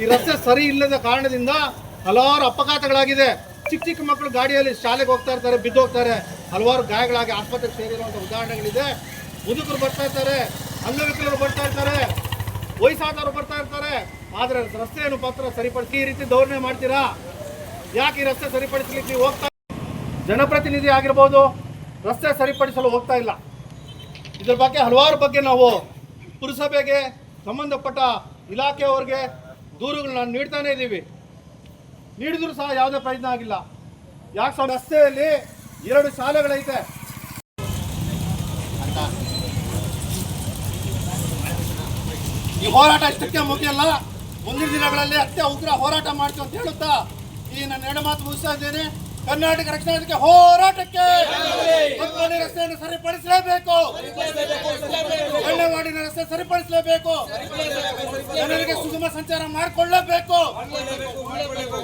ಈ ರಸ್ತೆ ಸರಿ ಇಲ್ಲದ ಕಾರಣದಿಂದ ಹಲವಾರು ಅಪಘಾತಗಳಾಗಿದೆ. ಚಿಕ್ಕ ಚಿಕ್ಕ ಮಕ್ಕಳು ಗಾಡಿಯಲ್ಲಿ ಶಾಲೆಗೆ ಹೋಗ್ತಾ ಇರ್ತಾರೆ, ಬಿದ್ದು ಹೋಗ್ತಾರೆ. ಹಲವಾರು ಗಾಯಗಳಾಗಿ ಆಸ್ಪತ್ರೆಗೆ ಸೇರಿರುವಂಥ ಉದಾಹರಣೆಗಳಿದೆ. ಮುದುಕರು ಬರ್ತಾ ಇರ್ತಾರೆ, ಅಂಗವಿಕಲರು ಬರ್ತಾ ಇರ್ತಾರೆ, ವಯಸ್ಸಾದವರು ಬರ್ತಾ ಇರ್ತಾರೆ. ಆದರೆ ರಸ್ತೆಯನ್ನು ಪಾತ್ರ ಸರಿಪಡಿಸಿ ಈ ರೀತಿ ಧೋರಣೆ ಮಾಡ್ತೀರಾ? ಯಾಕೆ ಈ ರಸ್ತೆ ಸರಿಪಡಿಸಲಿಕ್ಕೆ ಹೋಗ್ತಾ ಜನಪ್ರತಿನಿಧಿ ಆಗಿರ್ಬೋದು, ರಸ್ತೆ ಸರಿಪಡಿಸಲು ಹೋಗ್ತಾ ಇಲ್ಲ. ಇದ್ರ ಬಗ್ಗೆ ಹಲವಾರು ಬಗ್ಗೆ ನಾವು ಪುರಸಭೆಗೆ ಸಂಬಂಧಪಟ್ಟ ಇಲಾಖೆಯವರಿಗೆ ದೂರುಗಳನ್ನ ನೀಡ್ತಾನೆ ಇದ್ದೀವಿ. ನೀಡಿದ್ರು ಸಹ ಯಾವುದೇ ಪ್ರಯತ್ನ ಆಗಿಲ್ಲ. ಯಾಕೆ ಸಹ ರಸ್ತೆಯಲ್ಲಿ ಎರಡು ಶಾಲೆಗಳೈತೆ. ಈ ಹೋರಾಟ ಇಷ್ಟಕ್ಕೆ ಮುಗಿಯಲ್ಲ. ಮುಂದಿನ ದಿನಗಳಲ್ಲಿ ಅತ್ಯ ಉಗ್ರ ಹೋರಾಟ ಮಾಡ್ತೀವಿ ಅಂತ ಹೇಳುತ್ತಾ ಈ ನನ್ನ ಎರಡು ಮಾತು ಮುಗಿಸ್ತಾ ಇದ್ದೇನೆ. ಕರ್ನಾಟಕ ರಕ್ಷಣಾ ಹೋರಾಟಕ್ಕೆ ರಸ್ತೆಯನ್ನು ಸರಿಪಡಿಸಲೇಬೇಕು. ರಸ್ತೆ ಸರಿಪಡಿಸಲೇಬೇಕು. ಜನರಿಗೆ ಸುಗಮ ಸಂಚಾರ ಮಾಡಿಕೊಳ್ಳಬೇಕು.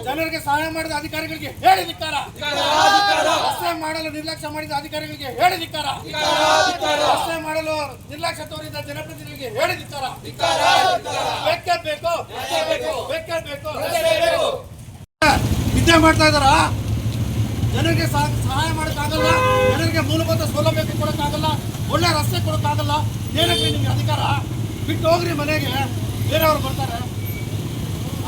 ಜನರಿಗೆ ಸಹಾಯ ಮಾಡಿದ ಅಧಿಕಾರಿಗಳಿಗೆ ಹೇಳಿದಿಕ್ಕಾರ ರಸ್ತೆ ಮಾಡಲು ನಿರ್ಲಕ್ಷ್ಯ ಮಾಡಿದ ಅಧಿಕಾರಿಗಳಿಗೆ ಹೇಳಿದಿಕ್ಕಾರ ರಸ್ತೆ ಮಾಡಲು ನಿರ್ಲಕ್ಷ್ಯ ತೋರಿದ ಜನಪ್ರತಿನಿಧಿಗಳಿಗೆ ಹೇಳಿದಿಕ್ಕಾರ ಬೇಕೇ ಬೇಕು. ಬೇಕೇ ಬೇಕು. ನಿದ್ದೆ ಮಾಡ್ತಾ ಇದಾರ ಜನರಿಗೆ ಸಹ- ಸಹಾಯ ಮಾಡೋಕ್ಕಾಗಲ್ಲ, ಜನರಿಗೆ ಮೂಲಭೂತ ಸೌಲಭ್ಯ ಕೊಡೋಕ್ಕಾಗಲ್ಲ, ಒಳ್ಳೆ ರಸ್ತೆ ಕೊಡೋಕ್ಕಾಗಲ್ಲ, ಏನಕ್ಕೆ ನಿಮಗೆ ಅಧಿಕಾರ? ಬಿಟ್ಟು ಹೋಗ್ರಿ ಮನೆಗೆ, ಬೇರೆಯವರು ಬರ್ತಾರೆ.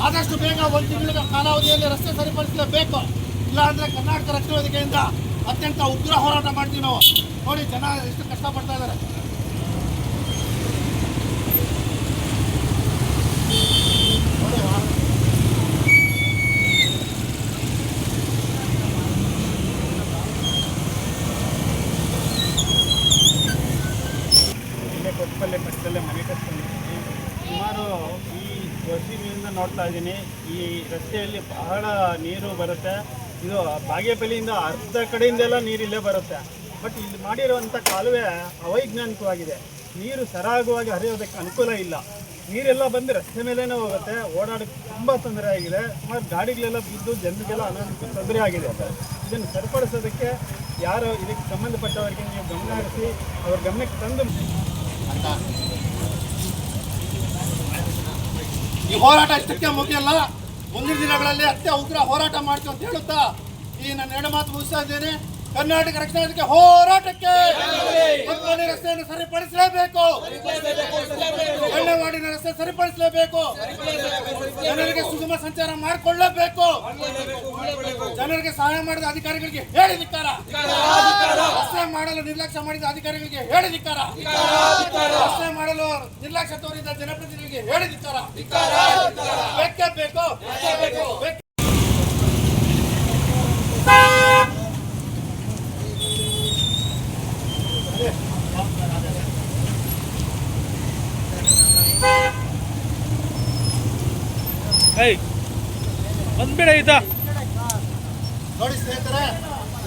ಆದಷ್ಟು ಬೇಗ ಒಂದು ತಿಂಗಳ ಕಾಲಾವಧಿಯಲ್ಲಿ ರಸ್ತೆ ಸರಿಪಡಿಸಲೇಬೇಕು ಇಲ್ಲ ಅಂದ್ರೆ ಕರ್ನಾಟಕ ರಕ್ಷಣಾ ವೇದಿಕೆಯಿಂದ ಅತ್ಯಂತ ಉಗ್ರ ಹೋರಾಟ ಮಾಡ್ತೀವಿ ನಾವು. ನೋಡಿ, ಜನ ಎಷ್ಟು ಕಷ್ಟಪಡ್ತಾ ಇದ್ದಾರೆ ಇಲ್ಲೇ ಕೊಪ್ಪಲ್ಲೇ ಪಕ್ಕದಲ್ಲೇ ಮನೆ ಕಟ್ಕೊಂಡಿದ್ದೀನಿ ಸುಮಾರು ಈ ವರ್ಷದಿಂದ ನೋಡ್ತಾ ಇದ್ದೀನಿ. ಈ ರಸ್ತೆಯಲ್ಲಿ ಬಹಳ ನೀರು ಬರುತ್ತೆ. ಇದು ಬಾಗೇಪಲ್ಲಿಯಿಂದ ಅರ್ಧ ಕಡೆಯಿಂದೆಲ್ಲ ನೀರಿಲ್ಲೇ ಬರುತ್ತೆ. ಬಟ್ ಇಲ್ಲಿ ಮಾಡಿರುವಂಥ ಕಾಲುವೆ ಅವೈಜ್ಞಾನಿಕವಾಗಿದೆ. ನೀರು ಸರಾಗವಾಗಿ ಹರಿಯೋದಕ್ಕೆ ಅನುಕೂಲ ಇಲ್ಲ. ನೀರೆಲ್ಲ ಬಂದು ರಸ್ತೆ ಮೇಲೇ ಹೋಗುತ್ತೆ. ಓಡಾಡೋಕ್ಕೆ ತುಂಬ ತೊಂದರೆ ಆಗಿದೆ. ಸುಮಾರು ಗಾಡಿಗಳೆಲ್ಲ ಬಿದ್ದು ಜನರಿಗೆಲ್ಲ ಅನಾನುಕೂಲ ತೊಂದರೆ ಆಗಿದೆ. ಇದನ್ನು ಸರಿಪಡಿಸೋದಕ್ಕೆ ಯಾರು ಇದಕ್ಕೆ ಸಂಬಂಧಪಟ್ಟವರಿಗೆ ನೀವು ಗಮನ ಹರಿಸಿ, ಅವ್ರ ಗಮನಕ್ಕೆ ತಂದು ಈ ಹೋರಾಟ ಇಷ್ಟಕ್ಕೆ ಮುಗಿಯಲ್ಲ. ಮುಂದಿನ ದಿನಗಳಲ್ಲಿ ಅತ್ಯ ಉಗ್ರ ಹೋರಾಟ ಮಾಡ್ತೀವಿ ಅಂತ ಹೇಳುತ್ತಾ ಈ ನನ್ನ ಎರಡು ಮಾತು ಮುಗಿಸ್ತಾ ಇದ್ದೇನೆ. ಕರ್ನಾಟಕ ರಕ್ಷಣಾ ಹೋರಾಟಕ್ಕೆ ರಸ್ತೆಯನ್ನು ಸರಿಪಡಿಸಲೇಬೇಕು. ಒಳ್ಳೆವಾಡಿನ ರಸ್ತೆ ಸರಿಪಡಿಸಲೇಬೇಕು. ಜನರಿಗೆ ಸುಗಮ ಸಂಚಾರ ಮಾಡಿಕೊಳ್ಳಬೇಕು. ಜನರಿಗೆ ಸಹಾಯ ಮಾಡಿದ ಅಧಿಕಾರಿಗಳಿಗೆ ಹೇಳಿದಿಕ್ಕಾರ ರಸ್ತೆ ಮಾಡಲು ನಿರ್ಲಕ್ಷ್ಯ ಮಾಡಿದ ಅಧಿಕಾರಿಗಳಿಗೆ ಹೇಳಿದಿಕ್ಕಾರ ರಸ್ತೆ ನಿರ್ಲಕ್ಷ್ಯ ತೋರಿದ ಜನಪ್ರತಿನಿಧಿಗಳಿಗೆ ಹೇಳಿದಿತ್ತಾರ ಬೇಕೇ? ಬೇಕು? ಬೇಕೇ? ಬಂದ್ಬಿಡ ಇದ್ದ ನೋಡಿ ಸ್ನೇಹಿತರೆ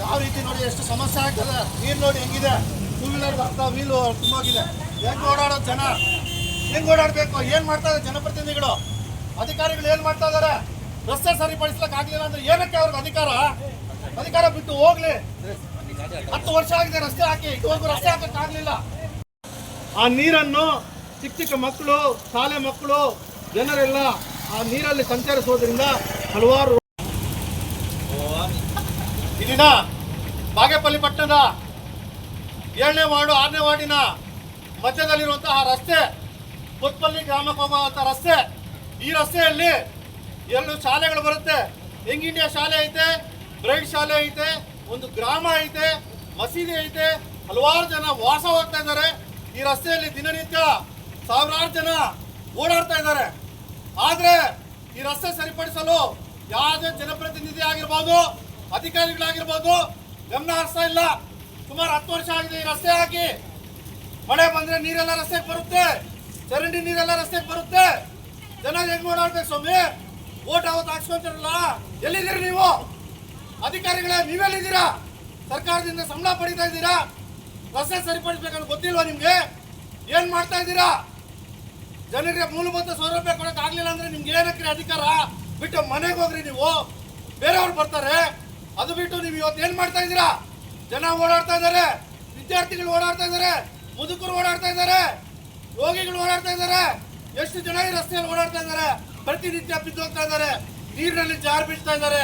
ಯಾವ ರೀತಿ ನೋಡಿ ಎಷ್ಟು ಸಮಸ್ಯೆ ಆಗ್ತದೆ. ನೀರು ನೋಡಿ ಹೆಂಗಿದೆ. ಟೂ ವೀಲರ್ ಬರ್ತಾ ವೀಲು ತುಂಬಾಗಿದೆ. ಹೆಂಗ್ ಓಡಾಡೋದು ಜನ? ಹೆಂಗ್ ಓಡಾಡ್ಬೇಕು? ಏನ್ ಮಾಡ್ತಾ ಇದ್ದಾರೆ ಜನಪ್ರತಿನಿಧಿಗಳು? ಅಧಿಕಾರಿಗಳು ಏನ್ ಮಾಡ್ತಾ ಇದಾರೆ ರಸ್ತೆ ಸರಿಪಡಿಸ್ಲಕ್ ಆಗ್ಲಿಲ್ಲ ಅಂದ್ರೆ ಏನಕ್ಕೆ ಅವ್ರಿಗೆ ಅಧಿಕಾರ? ಅಧಿಕಾರ ಬಿಟ್ಟು ಹೋಗ್ಲಿ. ಹತ್ತು ವರ್ಷ ಆಗಿದೆ ರಸ್ತೆ ಹಾಕಿ, ಇದುವರೆಗೂ ರಸ್ತೆ ಹಾಕಕ್ ಆಗ್ಲಿಲ್ಲ. ಆ ನೀರನ್ನು ಚಿಕ್ಕ ಚಿಕ್ಕ ಮಕ್ಕಳು, ಶಾಲೆ ಮಕ್ಕಳು, ಜನರೆಲ್ಲ ಆ ನೀರಲ್ಲಿ ಸಂಚರಿಸೋದ್ರಿಂದ ಹಲವಾರು ಈ ದಿನ ಬಾಗೇಪಲ್ಲಿ ಪಟ್ಟಣದ ಏಳನೇ ವಾರ್ಡು, ಆರನೇ ವಾರ್ಡಿನ ಮಧ್ಯದಲ್ಲಿರುವಂತಹ ರಸ್ತೆ ಕೊತ್ಪಲ್ಲಿ ಗ್ರಾಮಕ್ಕೆ ಹೋಗುವಂಥ ರಸ್ತೆ. ಈ ರಸ್ತೆಯಲ್ಲಿ ಎರಡು ಶಾಲೆಗಳು ಬರುತ್ತೆ. ಯಂಗ್ ಇಂಡಿಯಾ ಶಾಲೆ ಐತೆ ಬ್ರೈಟ್ ಶಾಲೆ ಐತೆ, ಒಂದು ಗ್ರಾಮ ಐತೆ, ಮಸೀದಿ ಐತೆ. ಹಲವಾರು ಜನ ವಾಸ ಹೋಗ್ತಾ ಇದ್ದಾರೆ. ಈ ರಸ್ತೆಯಲ್ಲಿ ದಿನನಿತ್ಯ ಸಾವಿರಾರು ಜನ ಓಡಾಡ್ತಾ ಇದ್ದಾರೆ. ಆದರೆ ಈ ರಸ್ತೆ ಸರಿಪಡಿಸಲು ಯಾವುದೇ ಜನಪ್ರತಿನಿಧಿ ಆಗಿರ್ಬೋದು, ಅಧಿಕಾರಿಗಳಾಗಿರ್ಬೋದು ಗಮನ ಹರಿಸ್ತಾ ಇಲ್ಲ. ಸುಮಾರು ಹತ್ತು ವರ್ಷ ಆಗಿದೆ ಈ ರಸ್ತೆ ಹಾಕಿ. ಮಳೆ ಬಂದ್ರೆ ನೀರೆಲ್ಲ ರಸ್ತೆಗೆ ಬರುತ್ತೆ. ಚರಂಡಿ ನೀರೆಲ್ಲ ರಸ್ತೆಗೆ ಬರುತ್ತೆ. ಜನ ಹೆಂಗ್ ಓಡಾಡ್ಬೇಕು ಸ್ವಾಮಿ? ಓಟ್ ಅವತ್ತು ಹಾಕ್ಸ್ಕೊಂತಾರಲ್ಲ? ಎಲ್ಲಿದ್ದೀರಿ ನೀವು? ಅಧಿಕಾರಿಗಳೇ, ನೀವೆಲ್ಲಿದ್ದೀರಾ? ಸರ್ಕಾರದಿಂದ ಸಂಬಳ ಪಡಿತಾ ಇದ್ದೀರಾ? ರಸ್ತೆ ಸರಿಪಡಿಸ್ಬೇಕಂತ ಗೊತ್ತಿಲ್ವಾ ನಿಮ್ಗೆ? ಏನ್ ಮಾಡ್ತಾ ಇದ್ದೀರಾ? ಜನರಿಗೆ ಮೂಲಭೂತ ಸೌಲಭ್ಯ ಕೊಡಕ್ ಆಗ್ಲಿಲ್ಲ ಅಂದ್ರೆ ನಿಮ್ಗೆ ಏನಕ್ಕೆ ಅಧಿಕಾರ? ಬಿಟ್ಟು ಮನೆಗೆ ಹೋಗ್ರಿ ನೀವು. ಬೇರೆಯವ್ರು ಬರ್ತಾರೆ. ಅದು ಬಿಟ್ಟು ನೀವು ಇವತ್ತು ಏನ್ ಮಾಡ್ತಾ ಇದ್ದೀರಾ? ಜನ ಓಡಾಡ್ತಾ ಇದ್ದಾರೆ. ವಿದ್ಯಾರ್ಥಿಗಳು ಓಡಾಡ್ತಾ ಇದ್ದಾರೆ. ಮುದುಕರು ಓಡಾಡ್ತಾ ಇದ್ದಾರೆ. ರೋಗಿಗಳು ಓಡಾಡ್ತಾ ಇದ್ದಾರೆ. ಎಷ್ಟು ಜನ ಈ ರಸ್ತೆಯಲ್ಲಿ ಓಡಾಡ್ತಾ ಇದ್ದಾರೆ. ಪ್ರತಿನಿತ್ಯ ಬಿದ್ದೋಗ್ತಾ ಇದ್ದಾರೆ. ನೀರಿನಲ್ಲಿ ಜಾರು ಬಿಡ್ತಾ ಇದ್ದಾರೆ.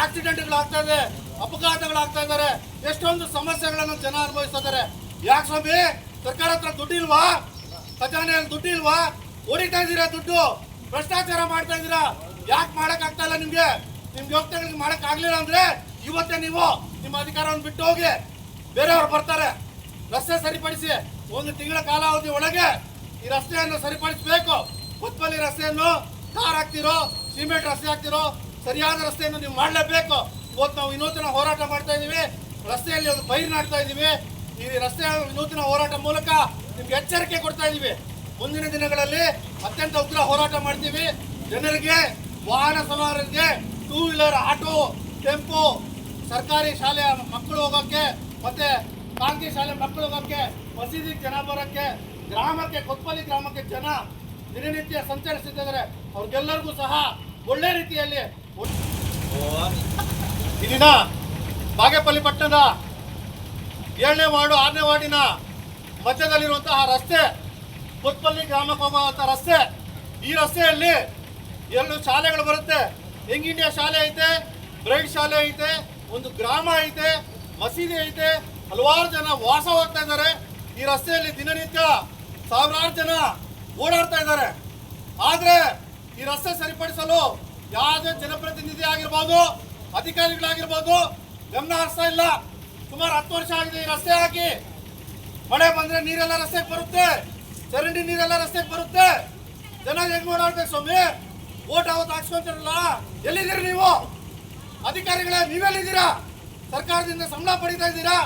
ಆಕ್ಸಿಡೆಂಟ್ಗಳು ಆಗ್ತಾ ಇದೆ. ಅಪಘಾತಗಳಾಗ್ತಾ ಇದ್ದಾರೆ. ಎಷ್ಟೊಂದು ಸಮಸ್ಯೆಗಳನ್ನು ಜನ ಅನುಭವಿಸ್ತಾ ಇದ್ದಾರೆ. ಯಾಕೆ ಸ್ವಾಮಿ? ಸರ್ಕಾರ ಹತ್ರ ದುಡ್ಡು ಇಲ್ವಾ? ಖಜಾನೆಯಲ್ಲಿ ದುಡ್ಡು ಇಲ್ವಾ? ಹೊಡಿತಾ ಇದ್ದೀರಾ ದುಡ್ಡು? ಭ್ರಷ್ಟಾಚಾರ ಮಾಡ್ತಾ ಇದ್ದೀರಾ? ಯಾಕೆ ಮಾಡಕ್ ಆಗ್ತಾ ಇಲ್ಲ ನಿಮ್ಗೆ? ನಿಮ್ಗೆ ಮಾಡಕ್ ಆಗ್ಲಿಲ್ಲ ಅಂದ್ರೆ ಇವತ್ತೇ ನೀವು ನಿಮ್ಮ ಅಧಿಕಾರವನ್ನು ಬಿಟ್ಟು ಹೋಗಿ ಬೇರೆಯವರು ಬರ್ತಾರೆ. ರಸ್ತೆ ಸರಿಪಡಿಸಿ. ಒಂದು ತಿಂಗಳ ಕಾಲಾವಧಿ ಒಳಗೆ ಈ ರಸ್ತೆಯನ್ನು ಸರಿಪಡಿಸಬೇಕು. ಕುತ್ಪಲ್ಲಿ ರಸ್ತೆಯನ್ನು. ಕಾರ್ ಹಾಕ್ತಿರೋ, ಸಿಮೆಂಟ್ ರಸ್ತೆ ಹಾಕ್ತಿರೋ, ಸರಿಯಾದ ರಸ್ತೆಯನ್ನು ನೀವು ಮಾಡಲೇಬೇಕು. ಇವತ್ತು ನಾವು ವಿನೂತನ ಹೋರಾಟ ಮಾಡ್ತಾ ಇದ್ದೀವಿ. ರಸ್ತೆಯಲ್ಲಿ ಒಂದು ಬೈರ್ ನಾಡ್ತಾ ಇದ್ದೀವಿ. ಈ ರಸ್ತೆ ವಿನೂತನ ಹೋರಾಟ ಮೂಲಕ ನಿಮ್ಗೆ ಎಚ್ಚರಿಕೆ ಕೊಡ್ತಾ ಇದ್ದೀವಿ. ಮುಂದಿನ ದಿನಗಳಲ್ಲಿ ಅತ್ಯಂತ ಉಗ್ರ ಹೋರಾಟ ಮಾಡ್ತೀವಿ. ಜನರಿಗೆ, ವಾಹನ ಸವಾರರಿಗೆ ಟೂ ವೀಲರ್ ಆಟೋ ಟೆಂಪೋ ಸರ್ಕಾರಿ ಶಾಲೆಯ ಮಕ್ಕಳು ಹೋಗೋಕ್ಕೆ ಮತ್ತೆ ಖಾಸಗಿ ಶಾಲೆ ಮಕ್ಕಳು ಹೋಗೋಕ್ಕೆ ಮಸೀದಿ ಜನ ಬರೋಕ್ಕೆ ಗ್ರಾಮಕ್ಕೆ, ಕೊತ್ಪಲ್ಲಿ ಗ್ರಾಮಕ್ಕೆ ಜನ ದಿನನಿತ್ಯ ಸಂಚರಿಸುತ್ತಿದ್ದಾರೆ ಅವ್ರಿಗೆಲ್ಲರಿಗೂ ಸಹ ಒಳ್ಳೆ ರೀತಿಯಲ್ಲಿ ಇದೀನ ದಿನ ಬಾಗೇಪಲ್ಲಿ ಪಟ್ಟಣದ ಏಳನೇ ವಾರ್ಡು, ಆರನೇ ವಾರ್ಡಿನ ಮಧ್ಯದಲ್ಲಿರುವಂತಹ ರಸ್ತೆ, ಕೊತ್ಪಲ್ಲಿ ಗ್ರಾಮಕ್ಕೆ ಹೋಗುವಂಥ ರಸ್ತೆ, ಈ ರಸ್ತೆಯಲ್ಲಿ ಎರಡು ಶಾಲೆಗಳು ಬರುತ್ತೆ. ಯಂಗ್ ಇಂಡಿಯಾ ಶಾಲೆ ಐತೆ ಬ್ರೈಟ್ ಶಾಲೆ ಐತೆ, ಒಂದು ಗ್ರಾಮ ಐತೆ, ಮಸೀದಿ ಐತೆ ಹಲವಾರು ಜನ ವಾಸ ಇದ್ದಾರೆ. ಈ ರಸ್ತೆಯಲ್ಲಿ ದಿನನಿತ್ಯ ಸಾವಿರಾರು ಜನ ಓಡಾಡ್ತಾ ಇದ್ದಾರೆ. ಆದರೆ ಈ ರಸ್ತೆ ಸರಿಪಡಿಸಲು ಯಾವುದೇ ಜನಪ್ರತಿನಿಧಿ ಆಗಿರ್ಬೋದು, ಅಧಿಕಾರಿಗಳಾಗಿರ್ಬೋದು ಗಮನ ಹರಿಸ್ತಾ ಇಲ್ಲ. ಸುಮಾರು ಹತ್ತು ವರ್ಷ ಆಗಿದೆ ಈ ರಸ್ತೆ ಹಾಕಿ. ಮಳೆ ಬಂದ್ರೆ ನೀರೆಲ್ಲ ರಸ್ತೆಗೆ ಬರುತ್ತೆ, ಚರಂಡಿ ನೀರೆಲ್ಲ ರಸ್ತೆಗೆ ಬರುತ್ತೆ. ಜನ ಹೆಂಗ್ ಓಡಾಡ್ಬೇಕು ಸ್ವಾಮಿ? ಓಟ್ ಅವತ್ತು ಹಾಕ್ಸ್ಕೊಂತಾರಲ್ಲ? ಎಲ್ಲಿದ್ದೀರಿ ನೀವು? ಅಧಿಕಾರಿಗಳೇ, ನೀವೆಲ್ಲಿದ್ದೀರಾ? ಸರ್ಕಾರದಿಂದ ಸಂಬಳ ಪಡಿತಾ ಇದ್ದೀರಾ?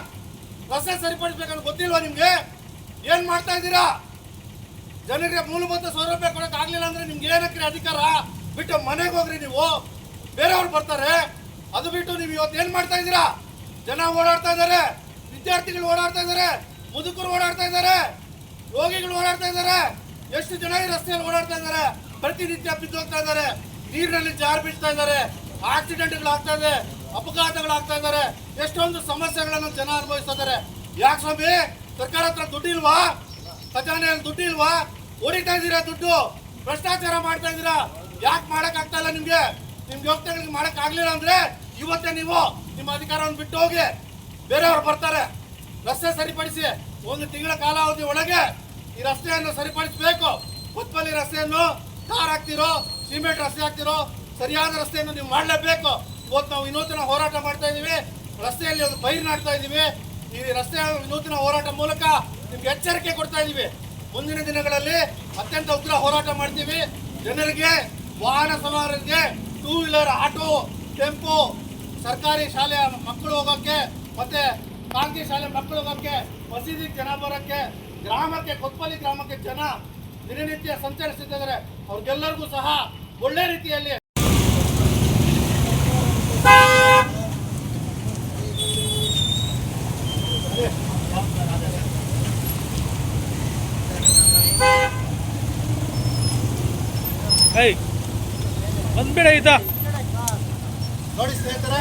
ರಸ್ತೆ ಸರಿಪಡಿಸ್ಬೇಕಂತ ಗೊತ್ತಿಲ್ವಾ ನಿಮ್ಗೆ? ಏನ್ ಮಾಡ್ತಾ ಇದ್ದೀರಾ? ಜನರಿಗೆ ಮೂಲಭೂತ ಸೌಲಭ್ಯ ಕೊಡಕ್ ಆಗ್ಲಿಲ್ಲ ಅಂದ್ರೆ ನಿಮ್ಗೆ ಏನಕ್ಕೆ ಅಧಿಕಾರ? ಬಿಟ್ಟು ಮನೆಗೆ ಹೋಗ್ರಿ ನೀವು. ಬೇರೆಯವ್ರು ಬರ್ತಾರೆ. ಅದು ಬಿಟ್ಟು ನೀವು ಇವತ್ತು ಏನ್ ಮಾಡ್ತಾ ಇದ್ದೀರಾ? ಜನ ಓಡಾಡ್ತಾ ಇದ್ದಾರೆ. ವಿದ್ಯಾರ್ಥಿಗಳು ಓಡಾಡ್ತಾ ಇದ್ದಾರೆ. ಮುದುಕರು ಓಡಾಡ್ತಾ ಇದ್ದಾರೆ. ರೋಗಿಗಳು ಓಡಾಡ್ತಾ ಇದ್ದಾರೆ. ಎಷ್ಟು ಜನ ಈ ರಸ್ತೆಯಲ್ಲಿ ಓಡಾಡ್ತಾ ಇದ್ದಾರೆ? ಪ್ರತಿನಿತ್ಯ ಬಿದ್ದೋಗ್ತಾ ಇದ್ದಾರೆ. ನೀರಿನಲ್ಲಿ ಜಾರು ಬೀಳ್ತಾ ಇದ್ದಾರೆ. ಆಕ್ಸಿಡೆಂಟ್ಗಳು ಆಗ್ತಾ ಇದೆ. ಅಪಘಾತಗಳಾಗ್ತಾ ಇದ್ದಾರೆ. ಎಷ್ಟೊಂದು ಸಮಸ್ಯೆಗಳನ್ನು ಜನ ಅನುಭವಿಸ್ತಾ ಇದ್ದಾರೆ. ಯಾಕೆ ಸ್ವಾಮಿ? ಸರ್ಕಾರ ಹತ್ರ ದುಡ್ಡು ಇಲ್ವಾ? ಖಜಾನೆಯಲ್ಲಿ ದುಡ್ಡು ಇಲ್ವಾ? ಹೊಡಿತಾ ಇದ್ದೀರಾ ದುಡ್ಡು? ಭ್ರಷ್ಟಾಚಾರ ಮಾಡ್ತಾ ಇದ್ದೀರಾ? ಯಾಕೆ ಮಾಡಕ್ ಆಗ್ತಾ ಇಲ್ಲ ನಿಮ್ಗೆ? ನಿಮ್ಗೆ ಯೋಗ್ಯತೆಗಳಿಗೆ ಮಾಡಕ್ ಆಗ್ಲಿಲ್ಲ ಅಂದ್ರೆ ಇವತ್ತೇ ನೀವು ನಿಮ್ಮ ಅಧಿಕಾರವನ್ನು ಬಿಟ್ಟು ಹೋಗಿ ಬೇರೆಯವರು ಬರ್ತಾರೆ. ರಸ್ತೆ ಸರಿಪಡಿಸಿ ಒಂದು ತಿಂಗಳ ಕಾಲಾವಧಿ ಒಳಗೆ ಈ ರಸ್ತೆಯನ್ನು ಸರಿಪಡಿಸಬೇಕು. ಉತ್ಪಲ್ಲಿ ರಸ್ತೆಯನ್ನು ಕಾರ್ ಹಾಕ್ತಿರೋ, ಸಿಮೆಂಟ್ ರಸ್ತೆ ಹಾಕ್ತಿರೋ, ಸರಿಯಾದ ರಸ್ತೆಯನ್ನು ನೀವು ಮಾಡಲೇಬೇಕು. ಇವತ್ತು ನಾವು ವಿನೂತನ ಹೋರಾಟ ಮಾಡ್ತಾ ಇದ್ದೀವಿ. ರಸ್ತೆಯಲ್ಲಿ ಒಂದು ಪೈರು ನಾಡ್ತಾ ಇದ್ದೀವಿ. ಈ ರಸ್ತೆ ವಿನೂತನ ಹೋರಾಟ ಮೂಲಕ ನಿಮ್ಗೆ ಎಚ್ಚರಿಕೆ ಕೊಡ್ತಾ ಇದ್ದೀವಿ. ಮುಂದಿನ ದಿನಗಳಲ್ಲಿ ಅತ್ಯಂತ ಉಗ್ರ ಹೋರಾಟ ಮಾಡ್ತೀವಿ. ಜನರಿಗೆ, ವಾಹನ ಸವಾರರಿಗೆ ಟೂ ವೀಲರ್ ಆಟೋ ಟೆಂಪೋ ಸರ್ಕಾರಿ ಶಾಲೆಯ ಮಕ್ಕಳು ಹೋಗೋಕ್ಕೆ ಮತ್ತೆ ಖಾಸಗಿ ಶಾಲೆ ಮಕ್ಕಳು ಹೋಗೋಕ್ಕೆ, ಮಸೀದಿ ಜನ ಬರೋಕ್ಕೆ, ಗ್ರಾಮಕ್ಕೆ, ಕೊಪ್ಪಲಿ ಗ್ರಾಮಕ್ಕೆ ಜನ ದಿನನಿತ್ಯ ಸಂಚರಿಸುತ್ತಿದ್ದಾರೆ ಅವ್ರಿಗೆಲ್ಲರಿಗೂ ಸಹ ಒಳ್ಳೆ ರೀತಿಯಲ್ಲಿ ಏಯ್ ಬಂದ್ಬೇಡ ನೋಡಿ ಸ್ನೇಹಿತರೆ,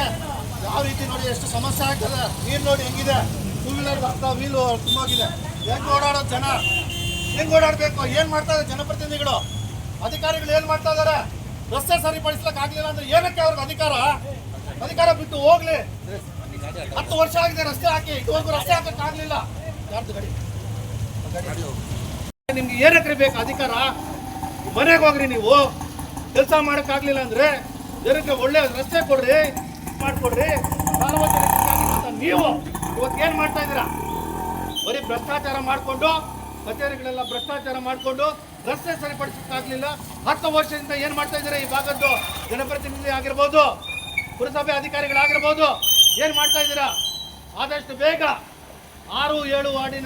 ಯಾವ ರೀತಿ ನೋಡಿ ಎಷ್ಟು ಸಮಸ್ಯೆ ಆಗ್ತದೆ. ನೀರು ನೋಡಿ ಹೆಂಗಿದೆ. ಟೂ ವೀಲರ್ ಬರ್ತಾ ವೀಲು ತುಂಬೋಗಿದೆ. ಹೆಂಗ್ ಓಡಾಡೋದು ಜನ? ಹೆಂಗ್ ಓಡಾಡ್ಬೇಕು? ಏನ್ ಮಾಡ್ತಾ ಇದ್ದಾರೆ ಜನಪ್ರತಿನಿಧಿಗಳು? ಅಧಿಕಾರಿಗಳು ಏನ್ ಮಾಡ್ತಾ ಇದಾರೆ ರಸ್ತೆ ಸರಿಪಡಿಸ್ಲಕ್ ಆಗ್ಲಿಲ್ಲ ಅಂದ್ರೆ ಏನಕ್ಕೆ ಅವ್ರಿಗೆ ಅಧಿಕಾರ? ಅಧಿಕಾರ ಬಿಟ್ಟು ಹೋಗ್ಲಿ. ಹತ್ತು ವರ್ಷ ಆಗಿದೆ ರಸ್ತೆ ಹಾಕಿ, ಇದುವರೆಗೂ ರಸ್ತೆ ಹಾಕಕ್ ಆಗ್ಲಿಲ್ಲ. ನಿಮ್ಗೆ ಏನಕ್ಕೆ ಬೇಕು? ಅಧಿಕಾರ? ಮನೆಗೆ ಹೋಗ್ರಿ ನೀವು. ಕೆಲಸ ಮಾಡಕ್ ಅಂದರೆ ಜನಕ್ಕೆ ಒಳ್ಳೆ ರಸ್ತೆ ಕೊಡ್ರಿ, ಮಾಡಿಕೊಡ್ರಿ. ನೀವು ಇವತ್ತು ಏನು ಮಾಡ್ತಾ ಇದ್ದೀರಾ? ಬರೀ ಭ್ರಷ್ಟಾಚಾರ ಮಾಡಿಕೊಂಡು, ಕಚೇರಿಗಳೆಲ್ಲ ಭ್ರಷ್ಟಾಚಾರ ಮಾಡಿಕೊಂಡು ರಸ್ತೆ ಸರಿಪಡಿಸೋಕ್ಕಾಗಲಿಲ್ಲ. ಹತ್ತು ವರ್ಷದಿಂದ ಏನು ಮಾಡ್ತಾ ಇದ್ದೀರಾ ಈ ಭಾಗದ್ದು? ಜನಪ್ರತಿನಿಧಿ ಆಗಿರ್ಬೋದು, ಪುರಸಭೆ ಅಧಿಕಾರಿಗಳಾಗಿರ್ಬೋದು, ಏನು ಮಾಡ್ತಾ ಇದ್ದೀರಾ? ಆದಷ್ಟು ಬೇಗ ಆರು ಏಳು ವಾರ್ಡಿನ